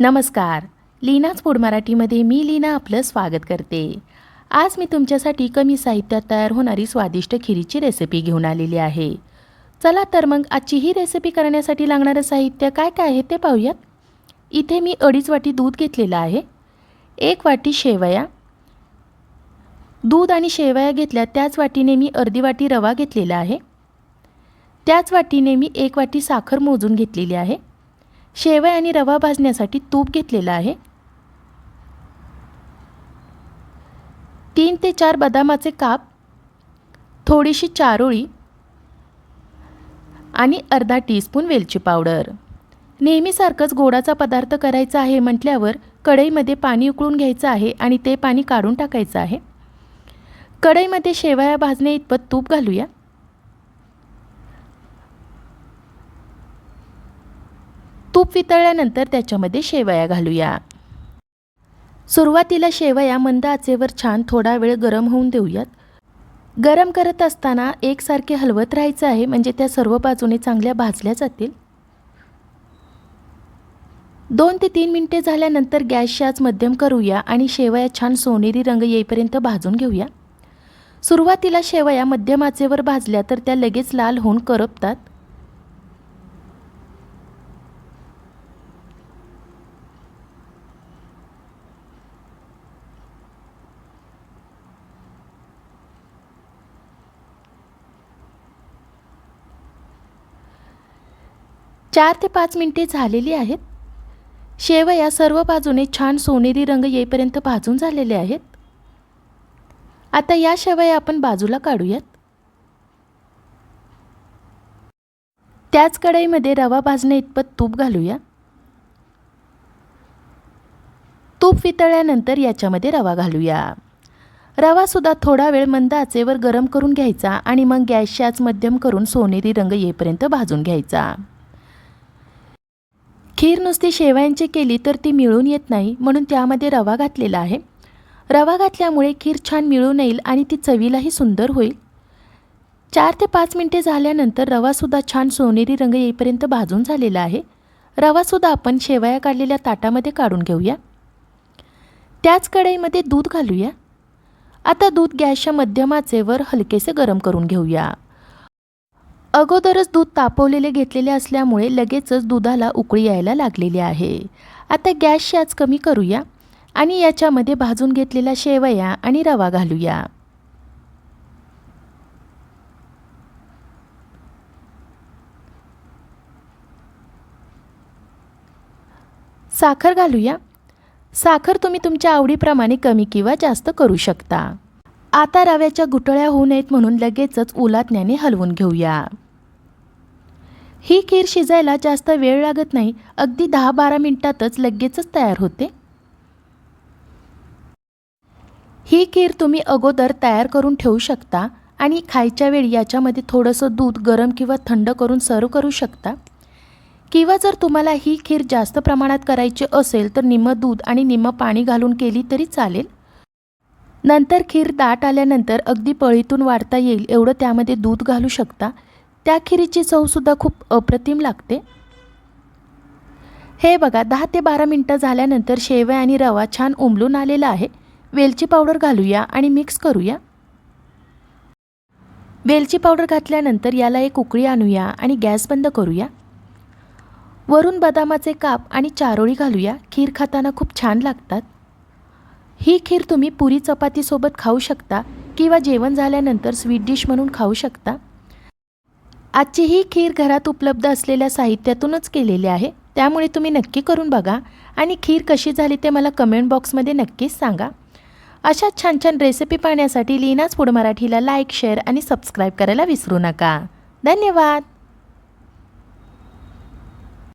नमस्कार. लीनाच फूड मराठीमध्ये मी लीना आपलं स्वागत करते. आज मी तुमच्यासाठी कमी साहित्यात तयार होणारी स्वादिष्ट खिरीची रेसिपी घेऊन आलेली आहे. चला तर मग आजची ही रेसिपी करण्यासाठी लागणारं साहित्य काय काय आहे ते पाहूयात. इथे मी अडीच वाटी दूध घेतलेलं आहे. एक वाटी शेवया. दूध आणि शेवया घेतल्या त्याच वाटीने मी अर्धी वाटी रवा घेतलेला आहे. त्याच वाटीने मी एक वाटी साखर मोजून घेतलेली आहे. शेवया आणि रवा भाजण्यासाठी तूप घेतलेलं आहे. तीन ते चार बदामाचे काप थोडीशी चारोळी आणि अर्धा टीस्पून वेलची पावडर नेहमीसारखंच गोडाचा पदार्थ करायचा आहे म्हटल्यावर कढईमध्ये पाणी उकळून घ्यायचं आहे आणि ते पाणी काढून टाकायचं आहे. कढईमध्ये शेवया भाजणे इतपत तूप घालूया. तूप वितळल्यानंतर त्याच्यामध्ये शेवया घालूया. सुरुवातीला शेवया मंद आचेवर छान थोडा वेळ गरम होऊन देऊयात. गरम करत असताना एकसारखे हलवत राहायचं आहे म्हणजे त्या सर्व बाजूने चांगल्या भाजल्या जातील. दोन ते तीन मिनटे झाल्यानंतर गॅसची आज मध्यम करूया आणि शेवया छान सोनेरी रंग येईपर्यंत भाजून घेऊया. सुरुवातीला शेवया मध्यम आचेवर भाजल्या तर त्या लगेच लाल होऊन करपतात. चार ते पाच मिनटे झालेली आहेत. शेवया सर्व बाजूने छान सोनेरी रंग येईपर्यंत भाजून झालेले आहेत. आता या शेवया आपण बाजूला काढूयात. त्याच कढईमध्ये रवा भाजण्या इतपत तूप घालूया. तूप वितळल्यानंतर याच्यामध्ये रवा घालूया. रवासुद्धा थोडा वेळ मंद आचेवर गरम करून घ्यायचा आणि मग गॅसची आच मध्यम करून सोनेरी रंग येईपर्यंत भाजून घ्यायचा. खीर नुसती शेवयांची केली तर ती मिळून येत नाही म्हणून त्यामध्ये रवा घातलेला आहे. रवा घातल्यामुळे खीर छान मिळून येईल आणि ती चवीलाही सुंदर होईल. चार ते पाच मिनटे झाल्यानंतर रवासुद्धा छान सोनेरी रंग येईपर्यंत भाजून झालेला आहे. रवासुद्धा आपण शेवया काढलेल्या ताटामध्ये काढून घेऊया. त्याच कढईमध्ये दूध घालूया. आता दूध गॅसच्या मध्यमाचे वर हलकेसे गरम करून घेऊया. अगोदरच दूध तापवलेले घेतलेले असल्यामुळे लगेचच दुधाला उकळी यायला लागलेली आहे. आता गॅसची आज कमी करूया आणि याच्यामध्ये भाजून घेतलेल्या शेवया आणि रवा घालूया. साखर घालूया. साखर तुम्ही तुमच्या आवडीप्रमाणे कमी किंवा जास्त करू शकता. आता रव्याच्या गुटळ्या होऊ नयेत म्हणून लगेचच उलाटण्याने हलवून घेऊया. ही खीर शिजायला जास्त वेळ लागत नाही. अगदी दहा बारा मिनिटातच लगेचच तयार होते. ही खीर तुम्ही अगोदर तयार करून ठेवू शकता आणि खायच्या वेळी याच्यामध्ये थोडंसं दूध गरम किंवा थंड करून सर्व करू शकता. किंवा जर तुम्हाला ही खीर जास्त प्रमाणात करायची असेल तर निम्मं दूध आणि निम्मं पाणी घालून केली तरी चालेल. नंतर खीर दाट आल्यानंतर अगदी पळीतून वाढता येईल एवढं त्यामध्ये दूध घालू शकता. त्या खिरीची चवसुद्धा खूप अप्रतिम लागते. हे बघा दहा ते बारा मिनटं झाल्यानंतर शेवया आणि रवा छान उमलून आलेला आहे. वेलची पावडर घालूया आणि मिक्स करूया. वेलची पावडर घातल्यानंतर याला एक उकळी आणूया आणि गॅस बंद करूया. वरून बदामाचे काप आणि चारोळी घालूया. खीर खाताना खूप छान लागतात. ही खीर तुम्ही पुरी चपातीसोबत खाऊ शकता किंवा जेवण झाल्यानंतर स्वीट डिश म्हणून खाऊ शकता. आजची ही खीर घरात उपलब्ध असलेल्या साहित्यातूनच केलेली आहे. त्यामुळे तुम्ही नक्की करून बघा आणि खीर कशी झाली ते मला कमेंट बॉक्समध्ये नक्कीच सांगा. अशा छान छान रेसिपी पाहण्यासाठी लीनाच फूड मराठीला लाईक शेअर आणि सबस्क्राईब करायला विसरू नका. धन्यवाद!